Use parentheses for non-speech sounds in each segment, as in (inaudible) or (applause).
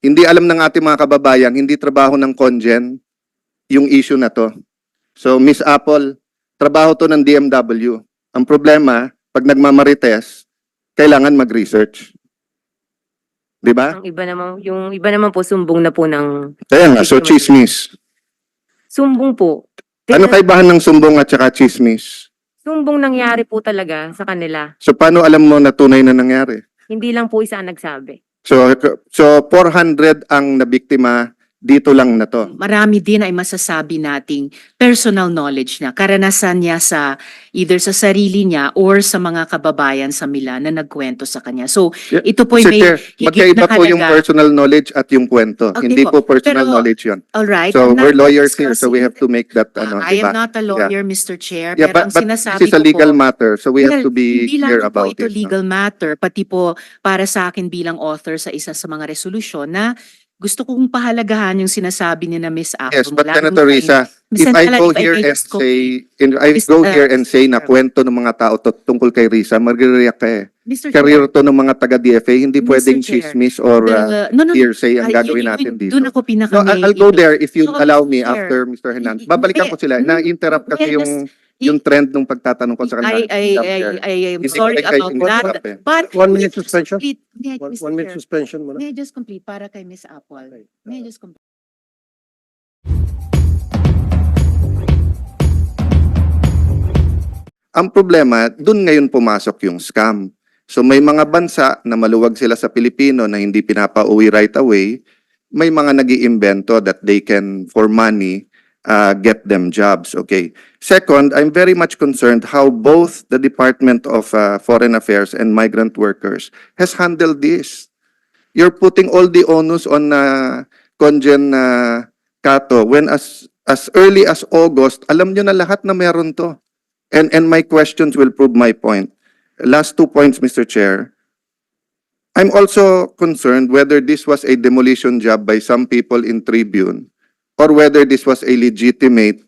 Hindi alam ng ating mga kababayan, hindi trabaho ng Congen yung issue na to. So, Miss Apple, trabaho to ng DMW. Ang problema, pag nagmamarites, kailangan mag-research. Di ba? Ang iba naman, yung iba naman po sumbong na po ng Kaya nga, so chismis. sumbong po. Ano Tingnan- kaibahan ng sumbong at saka chismis? Sumbong nangyari po talaga sa kanila. So, paano alam mo na tunay na nangyari? Hindi lang po isa ang nagsabi. So, so 400 ang nabiktima dito lang na to. Marami din ay masasabi nating personal knowledge niya, karanasan niya sa either sa sarili niya or sa mga kababayan sa Milan na nagkwento sa kanya. So, Yeah, ito po Mr. may Chair, magkaiba na po yung personal knowledge at yung kwento. Okay Hindi po. po personal Pero- knowledge yun. All right. So, we're lawyers here, so we have to make that, ano, I diba? am not a lawyer, Mr. Chair, Yeah, pero but, ang but sinasabi this is a legal po, matter, so we have to be clear about ito it. no? legal matter, pati po para sa akin bilang author sa isa sa mga resolusyon na gusto kong pahalagahan yung sinasabi ni na Miss Apple. Yes, but Senator Risa, if I go here and say, in, I go uh, here and say na kwento ng mga tao to, tungkol kay Risa, magre-react ka eh. Mr. Career to ng mga taga-DFA, hindi Mr. pwedeng Chair, chismis or uh, no, no, hearsay ang gagawin natin dito. Doon ako pinaka No, I'll, go there if you allow me after Mr. Hernandez. Babalikan ko sila. Na-interrupt kasi yung yung trend nung pagtatanong ko sa kanila. I, I, I, Chair. I, am sorry about that. eh. But One minute I suspension? complete- may I- One, one minute suspension muna. May I just complete para kay Miss Apple? May I just complete? Ang problema, dun ngayon pumasok yung scam. So may mga bansa na maluwag sila sa Pilipino na hindi pinapauwi right away, may mga nag iimbento that they can, for money, uh, get them jobs. Okay. Second, I'm very much concerned how both the Department of uh, Foreign Affairs and Migrant Workers has handled this. You're putting all the onus on uh, Conjen uh, Cato when as as early as August, alam nyo na lahat na meron to. And and my questions will prove my point. Last two points, Mr. Chair. I'm also concerned whether this was a demolition job by some people in Tribune or whether this was a legitimate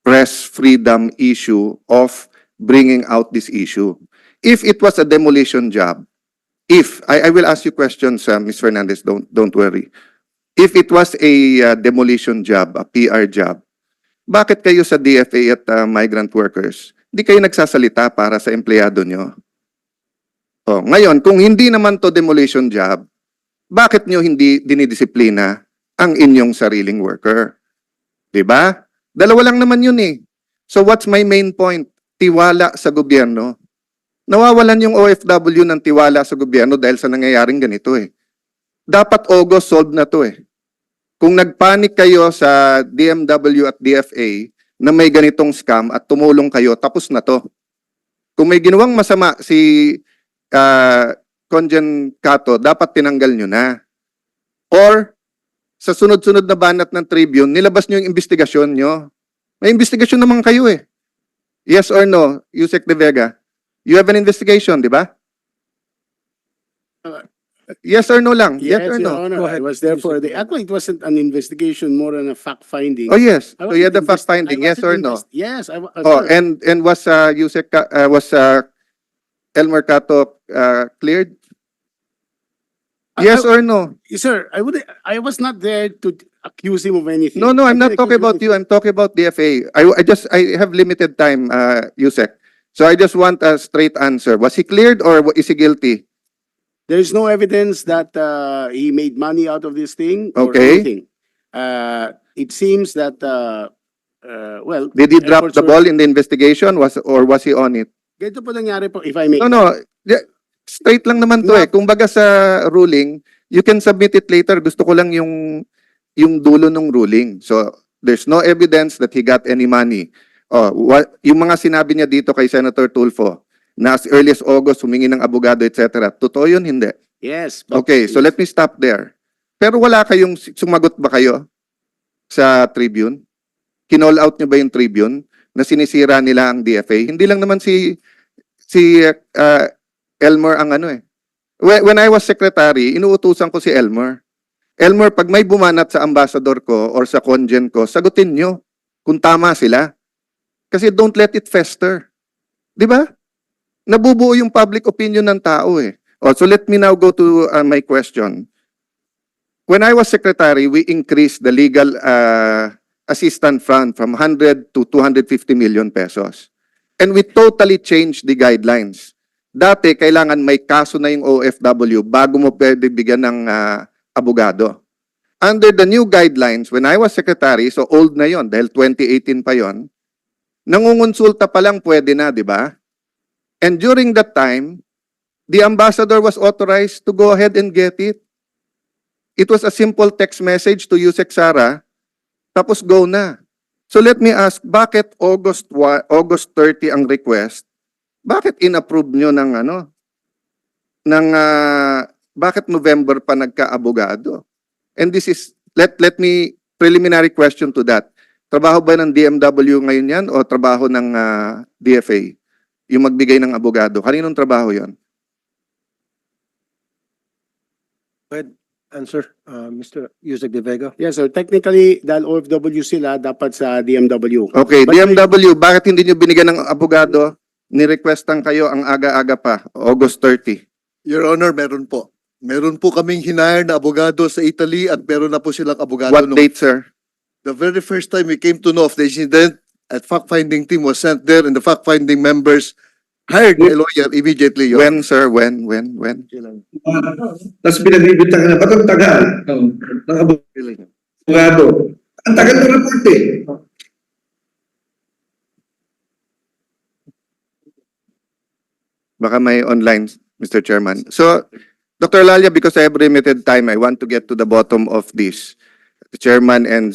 press freedom issue of bringing out this issue. If it was a demolition job, if I, I will ask you questions, uh, Ms. Fernandez, don't don't worry. If it was a uh, demolition job, a PR job, bakit kayo sa DFA at uh, migrant workers, hindi kayo nagsasalita para sa empleyado nyo? Oh, ngayon, kung hindi naman to demolition job, bakit nyo hindi dinidisiplina ang inyong sariling worker? 'Di ba? Dalawa lang naman yun eh. So what's my main point? Tiwala sa gobyerno. Nawawalan yung OFW ng tiwala sa gobyerno dahil sa nangyayaring ganito eh. Dapat August solved na to eh kung nagpanik kayo sa DMW at DFA na may ganitong scam at tumulong kayo, tapos na to. Kung may ginawang masama si uh, Conjen Cato, dapat tinanggal nyo na. Or, sa sunod-sunod na banat ng Tribune, nilabas nyo yung investigasyon nyo. May investigasyon naman kayo eh. Yes or no, Yusek De Vega? You have an investigation, di ba? Yes or no lang? Yes, or Your no? Honor, Go I ahead, was there for the, actually, it wasn't an investigation, more than a fact finding. Oh yes. I So you had the wasn't fact invest- I finding, yes or no? Yes, I uh, Oh, and and was uh, Yusek uh, was uh, Elmer Cato uh, cleared? Yes or no? Sir, I would, I was not there to accuse him of anything. No, no, I'm not talking about you. I'm talking about DFA. I I just I have limited time, uh, Yusek. So I just want a straight answer. Was he cleared or wa- is he guilty? There is no evidence that uh, he made money out of this thing or Okay. anything. Uh, it seems that, uh, uh, well. Did he drop efforts the were- ball in the investigation? Was or was he on it? Ganito po nangyari po, if I may. No, no. Straight lang naman to eh. Kung baga sa ruling, you can submit it later. Gusto ko lang yung yung dulo ng ruling. So, there's no evidence that he got any money. Oh, what, yung mga sinabi niya dito kay Senator Tulfo, na as early as August, humingi ng abogado, etc. Totoo yun? Hindi. Yes. but- Okay, so let me stop there. Pero wala kayong, sumagot ba kayo sa Tribune? Kinall out niyo ba yung Tribune na sinisira nila ang DFA? Hindi lang naman si si uh, Elmer ang ano eh. When, I was secretary, inuutusan ko si Elmer. Elmer, pag may bumanat sa ambassador ko or sa congen ko, sagutin nyo kung tama sila. Kasi don't let it fester. Di ba? Nabubuo yung public opinion ng tao eh. Oh, so let me now go to uh, my question. when I was secretary, we increased the legal uh, assistant fund from 100 to 250 million pesos. And we totally changed the guidelines. Dati, kailangan may kaso na yung OFW bago mo pwede bigyan ng ah, abogado. Under the new guidelines, when I was secretary, so old na yon dahil 2018 pa yon, nangungonsulta pa lang pwede na, di ba? And during that time, the ambassador was authorized to go ahead and get it. It was a simple text message to Yusek Sara, tapos go na. So let me ask, bakit August August 30 ang request? Bakit inapprove nyo ng ano? Ng ah, bakit November pa nagka-abogado? And this is let let me preliminary question to that. Trabaho ba ng DMW ngayon yan o trabaho ng ah, DFA? Yung magbigay ng abogado. Kaninong trabaho 'yon? answer, uh, Mr. Yusek De Vega. Yes, sir. Technically, dahil OFW sila, dapat sa DMW. Okay, But- DMW, bakit hindi nyo binigyan ng abogado? Ni-requestan kayo ang aga-aga pa, August 30. Your Honor, meron po. Meron po kaming hinire na abogado sa Italy at meron na po silang abogado. What nung- date, sir? The very first time we came to know of the incident, a fact-finding team was sent there and the fact-finding members hired a lawyer immediately. Your When, sir? When? When? When? Tapos pinagbibintang na, ba't ang tagal ng abogado? Ang tagal ng report eh. Baka may online, Mr. Chairman. So, Dr. Lalia, because I have limited time, I want to get to the bottom of this. The chairman and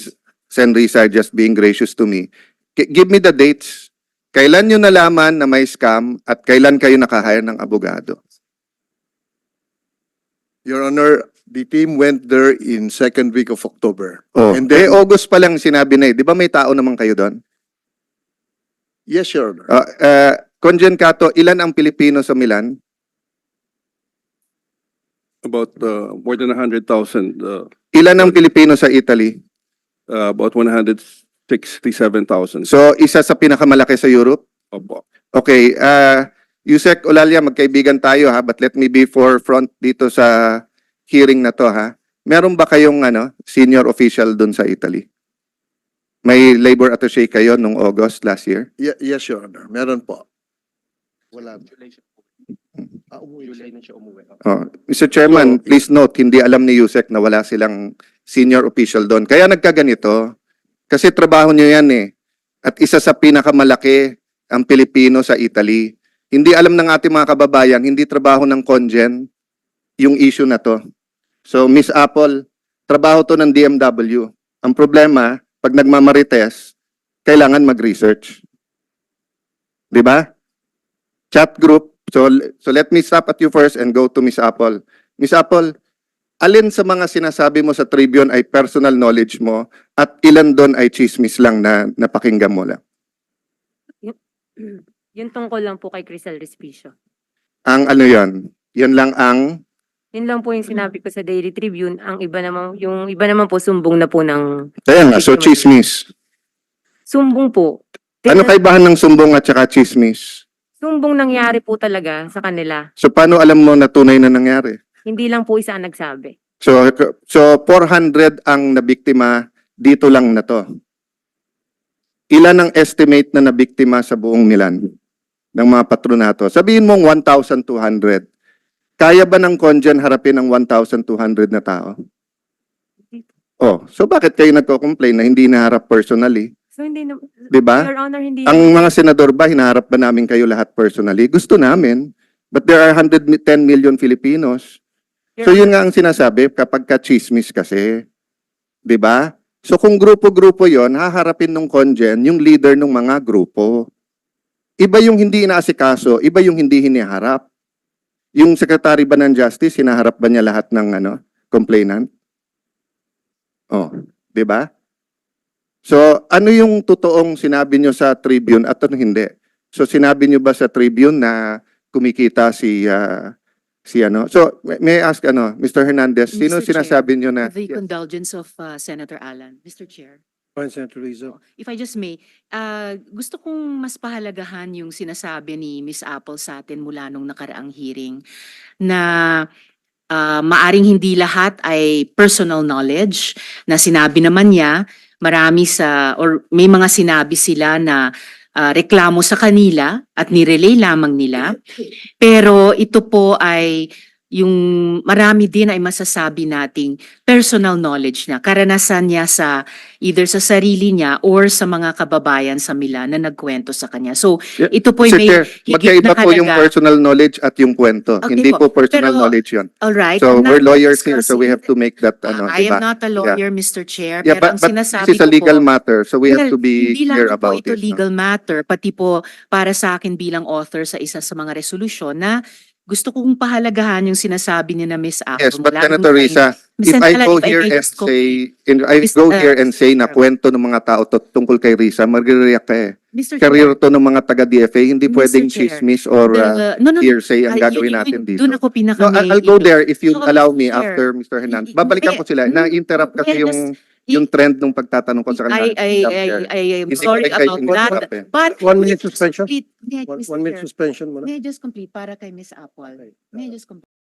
Sen. Risa are just being gracious to me. Gi- Give me the dates. Kailan nyo nalaman na may scam at kailan kayo nakahire ng abogado? Your Honor, the team went there in second week of October. Oh, And eh, then- August pa lang sinabi na eh. Di ba may tao naman kayo doon? Yes, Your Honor. Uh, uh, Conjen Cato, ilan ang Pilipino sa Milan? About uh, more than 100,000, uh, Ilan ang Pilipino sa Italy? uh, about 167,000. So, isa sa pinakamalaki sa Europe? Opo. Okay, uh, Yusek Olalia, magkaibigan tayo ha, but let me be forefront dito sa hearing na to ha. Meron ba kayong ano, senior official dun sa Italy? May labor attaché kayo nung August last year? Ye- Yes, Your Honor. Meron po. Wala. Ah, umuwi siya. Oh, Mr. Chairman, So, please note, hindi alam ni Yusek na wala silang senior official doon. Kaya nagkaganito, kasi trabaho nyo yan eh. At isa sa pinakamalaki ang Pilipino sa Italy. Hindi alam ng ating mga kababayan, hindi trabaho ng Congen yung issue na to. So, Miss Apple, trabaho to ng DMW. Ang problema, pag nagmamarites, kailangan mag-research. Di ba? Chat group. So, so let me stop at you first and go to Miss Apple. Miss Apple, alin sa mga sinasabi mo sa Tribune ay personal knowledge mo at ilan doon ay chismis lang na napakinggan mo lang? Yun (clears throat) tungkol lang po kay Crisel Respicio. Ang ano yon? Yan lang ang Yun lang po yung sinabi ko sa Daily Tribune. Ang iba naman, yung iba naman po sumbong na po ng Kaya nga, so chismis. sumbong po. Ano kaibahan ng sumbong at saka chismis? Sumbong nangyari po talaga sa kanila. So paano alam mo na tunay na nangyari? Hindi lang po isa ang nagsabi. So so 400 ang nabiktima dito lang na to. Ilan ang estimate na nabiktima sa buong Milan ng mga patronato? Sabihin mong 1,200. Kaya ba ng Congen harapin ang 1,200 na tao? Oh, so bakit kayo nagko-complain na hindi naharap personally? So hindi na, 'Di ba? Your Honor, hindi. Ang mga senador ba, hinaharap ba namin kayo lahat personally? Gusto namin. But there are 110 million Filipinos. Your So yun nga ang sinasabi kapag ka-chismis kasi. 'Di ba? So kung grupo-grupo yon haharapin ng Congen yung leader ng mga grupo. Iba yung hindi inaasikaso, iba yung hindi hiniharap. Yung secretary ba ng justice, hinaharap ba niya lahat ng ano, complainant? Oh, 'di ba? So, ano yung totoong sinabi nyo sa Tribune at ano hindi? So, sinabi nyo ba sa Tribune na kumikita si ah, si ano? So, may, I ask ano, Mr. Hernandez, sino Mr. Chair, sinasabi nyo na The condolence of uh, Senator Alan. Mr. Chair. Fine, Senator Rizzo. If I just may, uh, gusto kong mas pahalagahan yung sinasabi ni Miss Apple sa atin mula nung nakaraang hearing na ah, maaring hindi lahat ay personal knowledge na sinabi naman niya, marami sa, or may mga sinabi sila na ah, reklamo sa kanila at nirelay lamang nila. Pero ito po ay yung marami din ay masasabi nating personal knowledge niya, karanasan niya sa either sa sarili niya or sa mga kababayan sa Milan na nagkwento sa kanya. So ito po Mr. may Chair, higit magkaiba na po yung halaga. personal knowledge at yung kwento. Okay Hindi po. po personal Pero- knowledge yun. All right. So I'm not we're lawyers here, so we have to make that Ah, ano, I am diba? not a lawyer, Mr. Chair, Yeah, pero but, ang but sinasabi this is a ko legal po, matter, so we have Well, to be hindi lang clear po about ito it. no? legal matter, pati po para sa akin bilang author sa isa sa mga resolusyon na gusto kong pahalagahan yung sinasabi ni na Ms. Ako. Yes, but Senator Risa, if. I go if here and say, in, I Miss- go here and say na kwento ng mga tao to, tungkol kay Risa, magre-react ka eh. Mr. Career to ng mga taga-DFA, hindi Mr. pwedeng Chair, chismis or uh, no, no, hearsay ang gagawin natin dito. Doon ako pinaka No, I'll, I'll go there if you No, allow me after Mr. Hernandez. Babalikan ko sila. mm, Na-interrupt kasi yung yung trend nung pagtatanong ko sa kanila. I, I, I. I, am Hindi sorry kayo about that. eh. But One I minute suspension? complete- may I, One, one minute suspension muna. May I just complete para kay Miss Apple? May I just complete?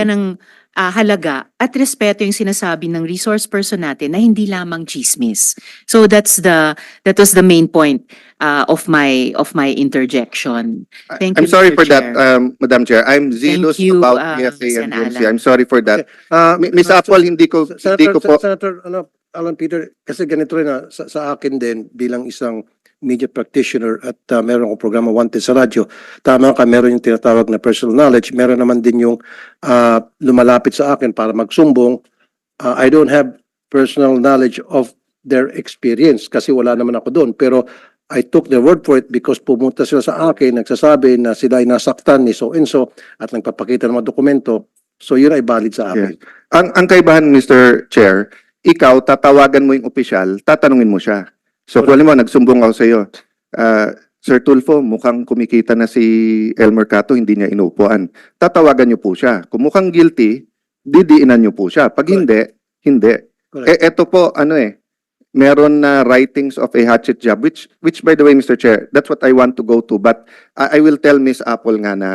Yan ang ah, halaga at respeto yung sinasabi ng resource person natin na hindi lamang chismis. So that's the that was the main point ah, of my of my interjection. Thank I'm you, sorry Mr. for that, Chair. um, Madam Chair. I'm zealous you, about uh, and Sen. DMC. Alan. I'm sorry for that. Uh, Mi- Miss Apple, hindi ko, hindi Senator, ko po, Senator, ano, Alan Peter, kasi ganito rin ah, sa, sa akin din bilang isang media practitioner at uh, meron akong programa Wanted sa radyo. Tama ka, meron yung tinatawag na personal knowledge. Meron naman din yung ah, lumalapit sa akin para magsumbong. Ah, I don't have personal knowledge of their experience kasi wala naman ako doon. Pero I took their word for it because pumunta sila sa akin, nagsasabi na sila ay nasaktan ni so and so at nagpapakita ng mga dokumento. So yun ay valid sa akin. ang, ang kaibahan, Mr. Chair, ikaw, tatawagan mo yung opisyal, tatanungin mo siya. So, kung alam mo, nagsumbong ako sa iyo, ah, Sir Tulfo, mukhang kumikita na si El Mercato, hindi niya inuupuan. Tatawagan niyo po siya. Kung mukhang guilty, didiinan niyo po siya. Pag hindi, hindi. Correct. Eh, eto po, ano eh, meron na writings of a hatchet job, which, which by the way, Mr. Chair, that's what I want to go to. But I, I will tell Miss Apple nga na,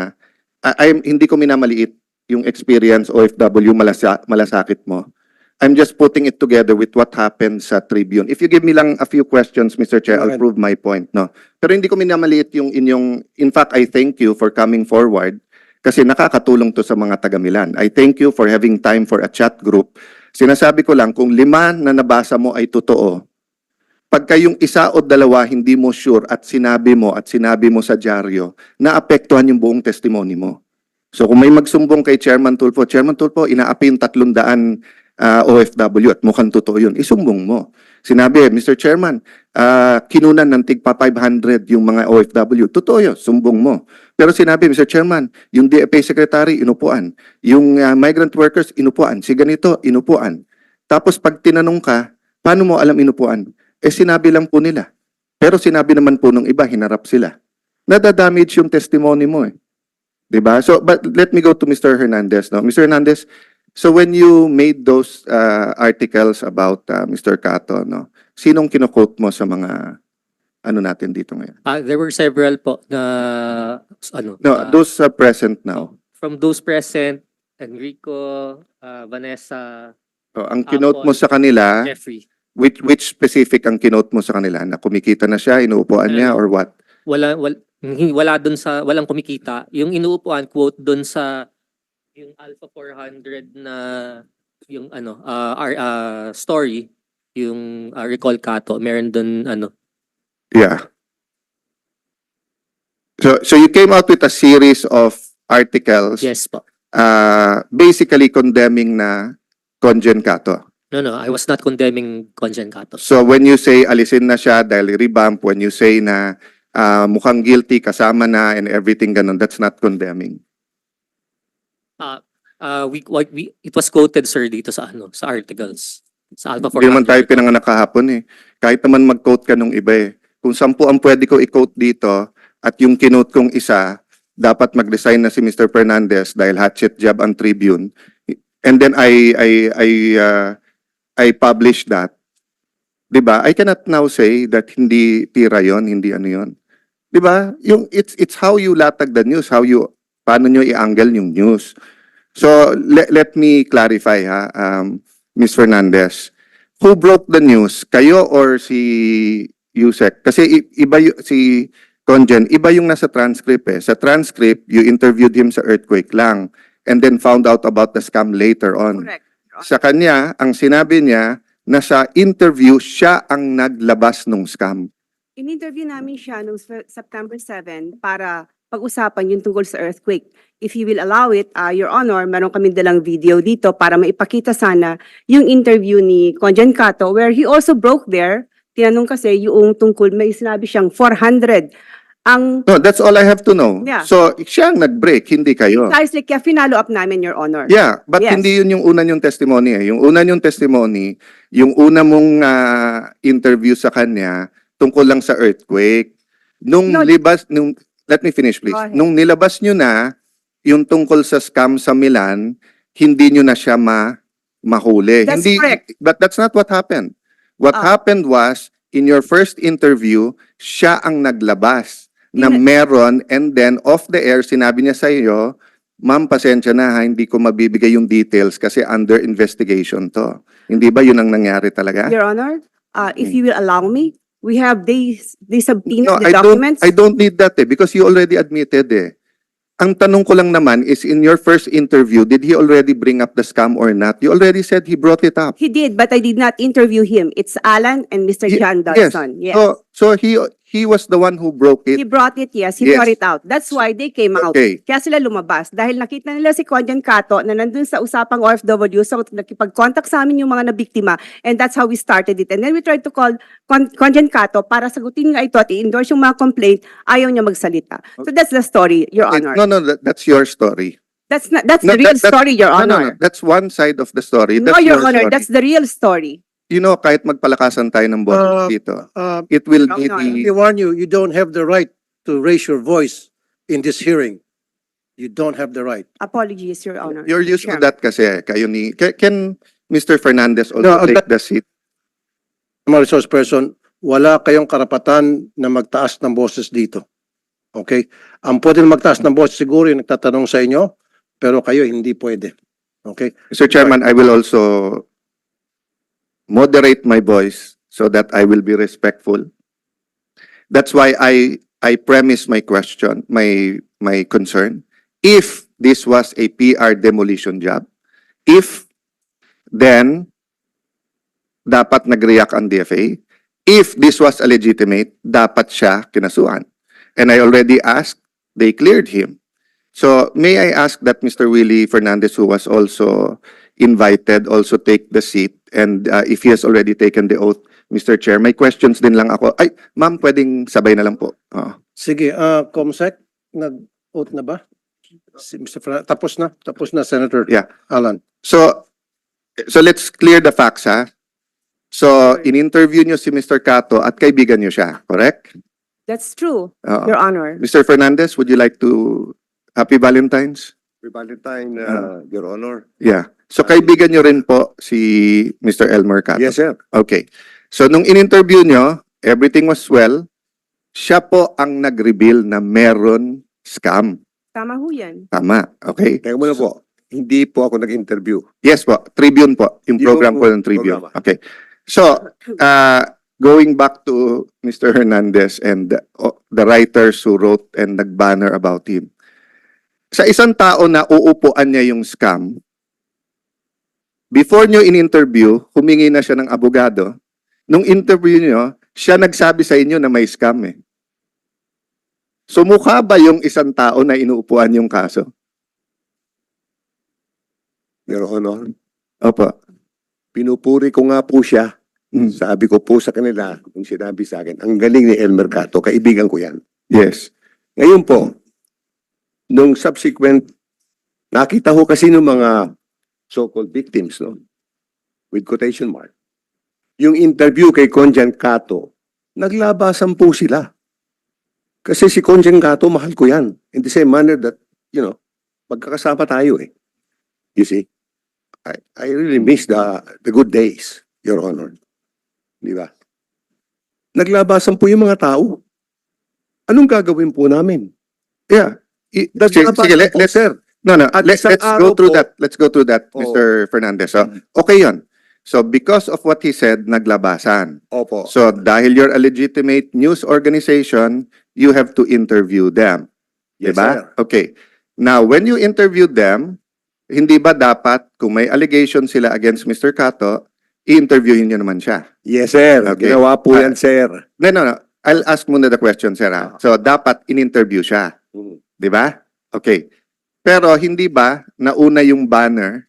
I, I'm- hindi ko minamaliit yung experience OFW malasa, malasakit mo. I'm just putting it together with what happened sa Tribune. If you give me lang a few questions, Mr. Chair, I'll prove my point, no? Pero hindi ko minamaliit yung inyong, in fact, I thank you for coming forward kasi nakakatulong to sa mga taga Milan. I thank you for having time for a chat group. Sinasabi ko lang, kung lima na nabasa mo ay totoo, pagka yung isa o dalawa hindi mo sure at sinabi mo at sinabi mo sa dyaryo, naapektuhan yung buong testimony mo. So kung may magsumbong kay Chairman Tulfo, Chairman Tulfo, inaapi yung tatlong daan ah, OFW at mukhang totoo yun, isumbong mo. Sinabi, Mr. Chairman, ah, kinunan ng tigpa 500 yung mga OFW. Totoo yun, sumbong mo. Pero sinabi, Mr. Chairman, yung DFA Secretary, inupuan. Yung ah, migrant workers, inupuan. Si ganito, inupuan. Tapos pag tinanong ka, paano mo alam inupuan? Eh sinabi lang po nila. Pero sinabi naman po nung iba, hinarap sila. Nadadamage yung testimony mo eh. 'Di ba? So, but let me go to Mr. Hernandez. No? Mr. Hernandez, so when you made those uh, articles about uh, Mr. Cato, no? sinong kinoquote mo sa mga ano natin dito ngayon? Ah, there were several po na ano No, ah, those are present now. from those present Enrico, ah, Vanessa, So, ang kinote mo sa kanila, Jeffrey. which which specific ang kinote mo sa kanila? Na kumikita na siya, inuupuan niya, or what? Wala wala wala doon sa walang kumikita. Yung inuupuan quote doon sa yung Alpha 400 na yung ano ah our ah, story yung ah, recall Kato meron doon ano Yeah. So so you came out with a series of articles yes po uh basically condemning na Conjen Cato. no no I was not condemning Conjen Kato So when you say alisin na siya dahil revamp, when you say na uh, mukhang guilty kasama na and everything ganun, that's not condemning. Uh we, what we it was quoted sir dito sa ano sa articles sa Alpha 400 Hindi naman tayo pinanganak kahapon eh. Kahit naman mag-quote ka nung iba eh. Kung sampu ang pwede ko i-quote dito at yung kinote kong isa, dapat mag-resign na si Mr. Fernandez dahil hatchet job ang Tribune. And then I I I uh, I publish that. 'Di ba? I cannot now say that hindi tira 'yon, hindi ano 'yon. 'Di ba? Yung it's it's how you latag the news, how you paano nyo i-angle yung news. So let let me clarify ha, um, Ms. Fernandez. Who broke the news? Kayo or si Yusek? Kasi iba si Conjen, iba yung nasa transcript eh. Sa transcript, you interviewed him sa earthquake lang and then found out about the scam later on. Correct. Sa kanya, ang sinabi niya na sa interview siya ang naglabas ng scam. In-interview namin siya noong Sep- September 7 para pag-usapan yung tungkol sa earthquake. If you will allow it, uh, Your Honor, meron kami dalang video dito para maipakita sana yung interview ni Conjan Cato where he also broke there. Tinanong kasi yung tungkol, may sinabi siyang 400. Ang No, that's all I have to know. Yeah. So, siya ang nag-break, hindi kayo. precisely kaya finalo up namin, Your Honor. Yeah, but Yes. hindi yun yung una yung testimony eh. Yung una yung testimony, yung una mong ah, interview sa kanya tungkol lang sa earthquake. Nung No. libas, nung, let me finish please. Ahead. Nung nilabas nyo na yung tungkol sa scam sa Milan, hindi nyo na siya ma mahuli. That's hindi, correct. But that's not what happened. What Ah. happened was, in your first interview, siya ang naglabas na meron and then off the air, sinabi niya sa iyo, Ma'am, pasensya na ha, hindi ko mabibigay yung details kasi under investigation to. Hindi ba yun ang nangyari talaga? Your Honor, uh, if you will allow me, we have these, these subpoenas, No, the I don't, documents. I don't need that eh, because you already admitted eh. Ang tanong ko lang naman is in your first interview, did he already bring up the scam or not? You already said he brought it up. He did, but I did not interview him. It's Alan and Mr. Ye- John yes. Dodson. Yes. So, so he, he was the one who broke He it. brought it, yes. He Yes. brought it out. That's why they came out. Okay. Kaya sila lumabas. Dahil nakita nila si Conjan Cato na nandun sa usapang OFW. So, nakipag-contact sa amin yung mga nabiktima. And that's how we started it. And then we tried to call Con Conjan Cato para sagutin nga ito at i-endorse yung mga complaint. Ayaw niya magsalita. So, that's the story, Your Okay, Honor. No, no, that, that's your story. That's not, that's No, the real that- that- story, Your No, no, no, Honor. that's one side of the story. No, That's Your your Honor, story. that's the real story. You know, kahit magpalakasan tayo ng boses Uh, dito, Uh, it will be no, the- I warn you, you don't have the right to raise your voice in this hearing. You don't have the right. Apologies, Your Honor. You're used to Chairman. that kasi, kayo ni, ca- can Mr. Fernandez No, also uh, take the seat? Mga resource person, wala kayong karapatan na magtaas ng boses dito. Okay? Ang pwede na magtaas ng boses siguro yung nagtatanong sa inyo, pero kayo hindi pwede. Okay? Mr. Chairman, I will also moderate my voice so that I will be respectful. That's why I, I premise my question, my, my concern. If this was a PR demolition job, if, then, dapat nag-react ang DFA. If this was a legitimate, dapat siya kinasuhan. And I already asked, they cleared him. So may I ask that Mr. Willie Fernandez, who was also invited, also take the seat? And uh, if he has already taken the oath, Mr. Chair, may questions din lang ako. Ay, ma'am, pwedeng sabay na lang po. Oo. Sige, uh, Comsec, nag-vote na ba? Si Mr. Fernan- tapos na? Tapos na, Senator Yeah. Alan. So, so let's clear the facts, ha? So, in-interview niyo si Mr. Cato at kaibigan niyo siya, correct? That's true, Oo. Your Honor. Mr. Fernandez, would you like to, Happy Valentine's? Happy Valentine, uh, Your Honor. Yeah. So, kaibigan niyo rin po si Mr. Elmer Cato? sir. Okay. So, nung in-interview nyo, everything was well, siya po ang nag-reveal na meron scam. Tama ho yan. Tama. Okay. Teka muna po, hindi po ako nag-interview. Yes po. Tribune po. Yung Yung program po ng Tribune. programa. Okay. So, uh, going back to Mr. Hernandez and the, oh, the writers who wrote and nag-banner about him. Sa isang tao na uupuan niya yung scam, before nyo in-interview, humingi na siya ng abogado. Nung interview nyo, siya nagsabi sa inyo na may scam eh. So mukha ba yung isang tao na inuupuan yung kaso? Your Honor, Opo. pinupuri ko nga po siya. Mm. Sabi ko po sa kanila, kung sinabi sa akin, ang galing ni Elmer Cato, kaibigan ko yan. Yes. Ngayon po, nung subsequent, nakita ko kasi ng mga so-called victims, no? With quotation mark. Yung interview kay Conjan Cato, naglabasan po sila. Kasi si Conjan Cato, mahal ko yan. In the same manner that, you know, magkakasama tayo eh. You see? I, I really miss the, the good days, Your Honor. Di ba? Naglabasan po yung mga tao. anong gagawin po namin? Yeah. I- sige, sige, let, let's, sir. no, no, At let, let's go through po- that. Let's go through that, Oh. Mr. Fernandez. So, okay yon. So, because of what he said, naglabasan. Opo. So, dahil you're a legitimate news organization, you have to interview them. Yes, diba? sir. Okay. Now, when you interview them, hindi ba dapat, kung may allegation sila against Mr. Cato, i-interviewin nyo naman siya? Yes, sir. Okay. Ginawa po Ah. yan, sir. No, no, no. I'll ask muna the question, sir. ha? So, dapat in-interview siya. Mm. Di ba? Okay. Pero hindi ba nauna yung banner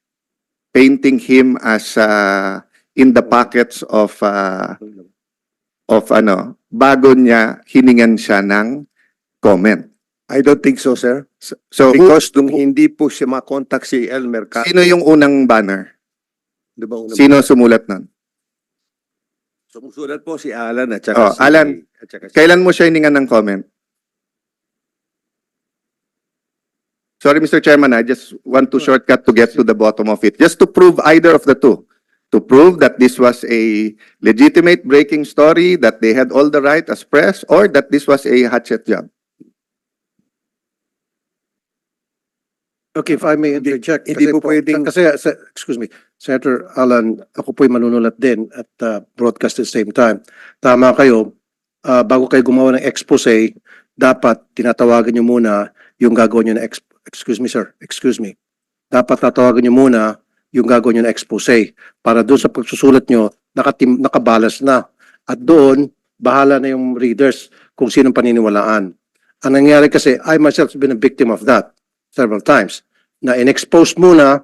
painting him as uh, in the pockets of uh, of ano, bago niya hiningan siya ng comment. I don't think so, sir. So, so who- Because nung hindi po siya makontak si Elmer Cato. sino yung unang banner? Di ba, unang- Sino sumulat nun? Sumusulat po si Alan at Oh, saka si... Alan, at saka si- Kailan mo siya hiningan ng comment? Sorry, Mr. Chairman, I just want to shortcut to get to the bottom of it. Just to prove either of the two. To prove that this was a legitimate breaking story, that they had all the right as press, or that this was a hatchet job. Okay, if I may interject. hindi kasi po pwedeng- Kasi, sa- excuse me, Senator Alan, ako po'y manunulat din at uh, broadcast at the same time. Tama kayo, ah, bago kayo gumawa ng expose, dapat tinatawagan nyo muna yung gagawin nyo na, ex- excuse me sir, excuse me. Dapat tatawagan nyo muna yung gagawin nyo na expose para doon sa pagsusulat nyo, nakatim, nakabalas na. At doon, bahala na yung readers kung sinong paniniwalaan. Ang nangyari kasi, I myself been a victim of that several times na in-expose muna,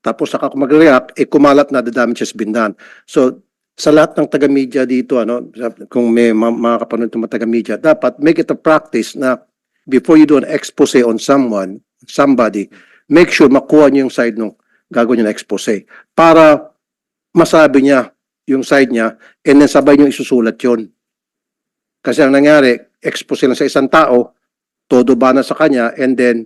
tapos saka ako mag-react, eh kumalat na the damage has been done. So, sa lahat ng taga-media dito, ano, kung may ma- mga kapanood ng taga-media, dapat make it a practice na before you do an expose on someone, somebody, make sure makuha niyo yung side ng gagawin niyo na expose para masabi niya yung side niya and then sabay niyo isusulat yun. Kasi ang nangyari, expose lang sa isang tao, todo ba na sa kanya and then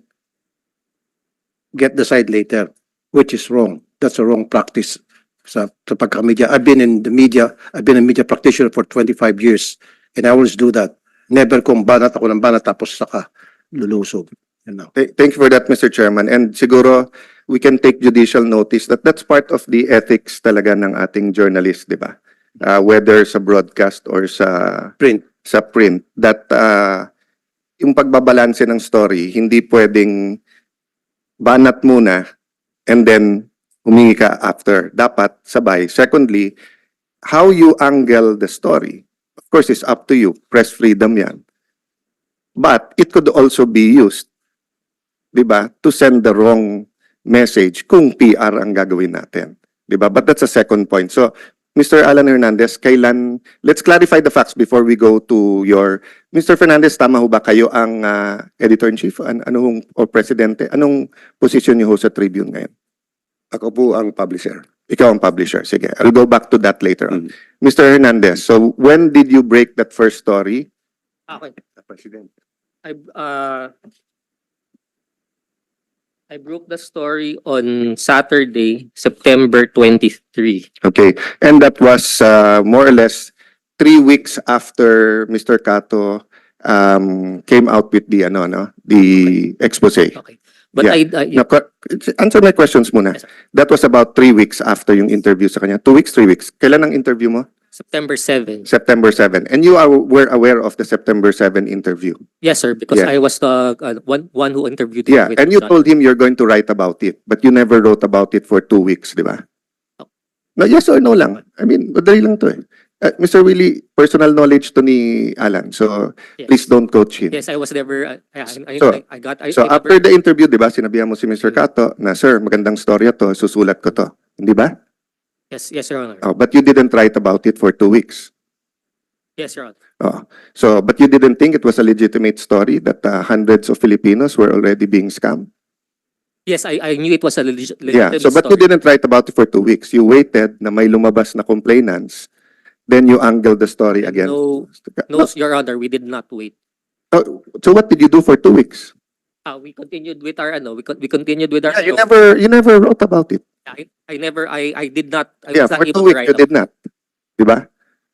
get the side later, which is wrong. That's a wrong practice sa, sa pagka-media. I've been in the media, I've been a media practitioner for 25 years and I always do that. Never kung banat ako ng banat tapos saka lulusog. You know. Th- Thank you for that, Mr. Chairman. And siguro, we can take judicial notice that that's part of the ethics talaga ng ating journalist, di ba? Uh, whether sa broadcast or sa Print. sa print that uh, yung pagbabalanse ng story hindi pwedeng banat muna and then humingi ka after. Dapat sabay. Secondly, how you angle the story, of course, is up to you. Press freedom yan. But it could also be used, di ba, to send the wrong message kung PR ang gagawin natin. Di ba? But that's a second point. So, Mr. Alan Hernandez, kailan, let's clarify the facts before we go to your, Mr. Fernandez, tama ho ba kayo ang ah, editor-in-chief? An ano hong, o presidente? Anong position niyo ho sa Tribune ngayon? Ako po ang publisher. Ikaw ang publisher. Sige, I'll go back to that later on. Mm. Mr. Hernandez, so when did you break that first story? Okay. President. I uh I broke the story on Saturday, September 23. Okay, and that was uh, more or less three weeks after Mr. Cato um, came out with the ano no, the expose. Okay. But Yeah. I, I No, que- answer my questions muna. Yes, sir. That was about three weeks after yung interview sa kanya. Two weeks, three weeks. Kailan ang interview mo? September 7. September 7. And you are, were aware of the September 7 interview. Yes, sir, because Yeah. I was the uh, one one who interviewed him Yeah, with and you John. told him you're going to write about it, but you never wrote about it for two weeks, di ba? No, yes or no lang. I mean, madali lang to eh. Uh, Mr. Willie, personal knowledge to ni Alan. So, Yes. please don't coach him. Yes, I was never uh, I, I, So- I, I got I, So, I never- after the interview, di ba, sinabihan mo si Mr. Cato na, Sir, magandang storya to, susulat ko to. Di ba? Yes, yes, Your Honor. Oh, but you didn't write about it for two weeks. Yes, Your Honor. Oh. So, but you didn't think it was a legitimate story that uh, hundreds of Filipinos were already being scammed? Yes, I I knew it was a legit, Yeah, legitimate so but you story. didn't write about it for two weeks. You waited na may lumabas na complainants, then you angle the story again. No, no, Your Honor, we did not wait. Oh, so what did you do for two weeks? Uh, we continued with our ano, we con- we continued with our Yeah, you never, you never wrote about it. I, I never I I did not I Yeah, was not for able two to weeks write you up. did not. Di ba?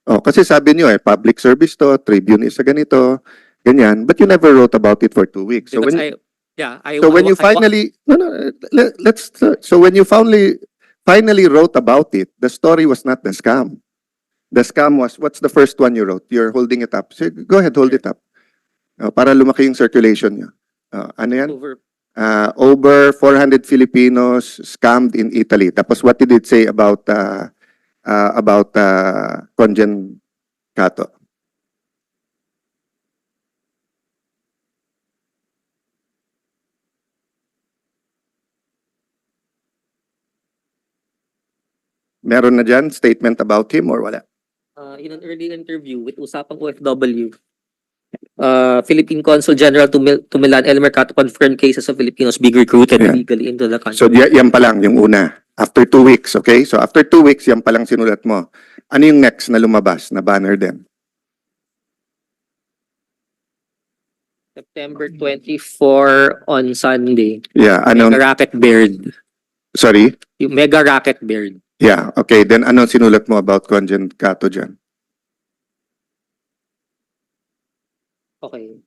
Oh, kasi sabi niyo eh, public service to, Tribune is a ganito, ganyan, but you never wrote about it for two weeks. So Because when, I, yeah, I. so when I- you I- finally, no, no, let, let's, so when you finally, finally wrote about it, the story was not the scam. The scam was, what's the first one you wrote? You're holding it up. So go ahead, hold it up. Uh, para lumaki yung circulation niya. Uh, ano yan? Over, uh, over 400 Filipinos scammed in Italy. Tapos what did it say about uh, uh, about uh, Conjen Cato? Meron na dyan statement about him or wala? Uh, in an early interview with Usapang OFW, uh, Philippine Consul General to, Mil- to Milan, El Mercato confirmed cases of Filipinos being recruited Yeah. illegally into the country. So yan pa lang, yung una. After two weeks, okay? So after two weeks, yan pa lang sinulat mo. Ano yung next na lumabas na banner din? September 24 on Sunday. Yeah, ano? Mega Racket Beard. Sorry? Yung Mega Racket Beard. Yeah, okay. Then ano sinulat mo about Conjen Cato dyan? Okay.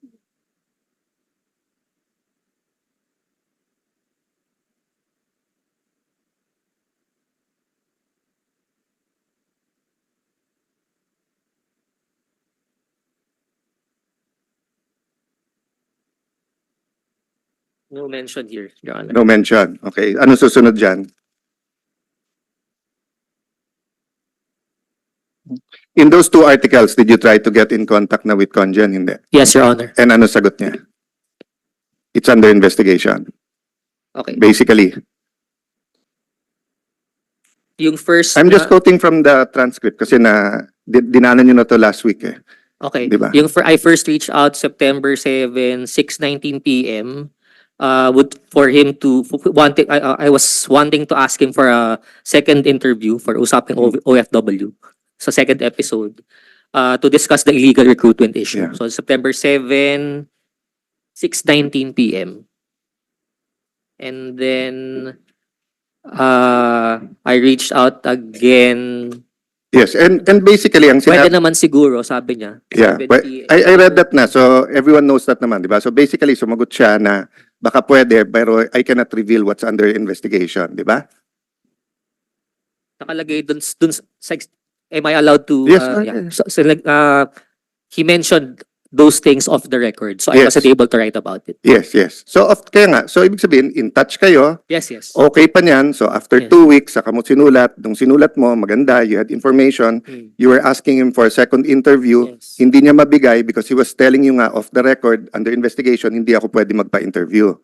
No mention here, Your Honor. No mention. Okay. Ano susunod dyan? In those two articles, did you try to get in contact na with Conjen? Hindi. Yes, Your Honor. And ano sagot niya? It's under investigation. Okay. Basically. Yung first I'm just na- quoting from the transcript kasi na di- dinanan nyo na to last week eh. Okay. Di ba? Yung for, I first reached out September 7, 6:19 p.m. Uh, would for him to f- f- wanting I, I I was wanting to ask him for a second interview for usaping O- OFW sa second episode uh, to discuss the illegal recruitment issue. Yeah. So September 7, 6:19 p.m. And then uh, I reached out again. Yes, and and basically ang Pwede sinabi naman siguro, sabi niya. Yeah, 7 but p.m. I, I read that na. So everyone knows that naman, di ba? So basically, sumagot siya na baka pwede, pero I cannot reveal what's under investigation, di ba? nakalagay dun, dun sa, am I allowed to? Yes, uh, yeah. So, so like, uh, he mentioned those things off the record. So I Yes. wasn't able to write about it. Yes, yes. So of, kaya nga, so ibig sabihin, in touch kayo, Yes, yes. okay pa niyan. So after Yes. two weeks, saka mo sinulat, nung sinulat mo, maganda, you had information, Hmm. you were asking him for a second interview, Yes. hindi niya mabigay because he was telling you nga off the record, under investigation, hindi ako pwede magpa-interview.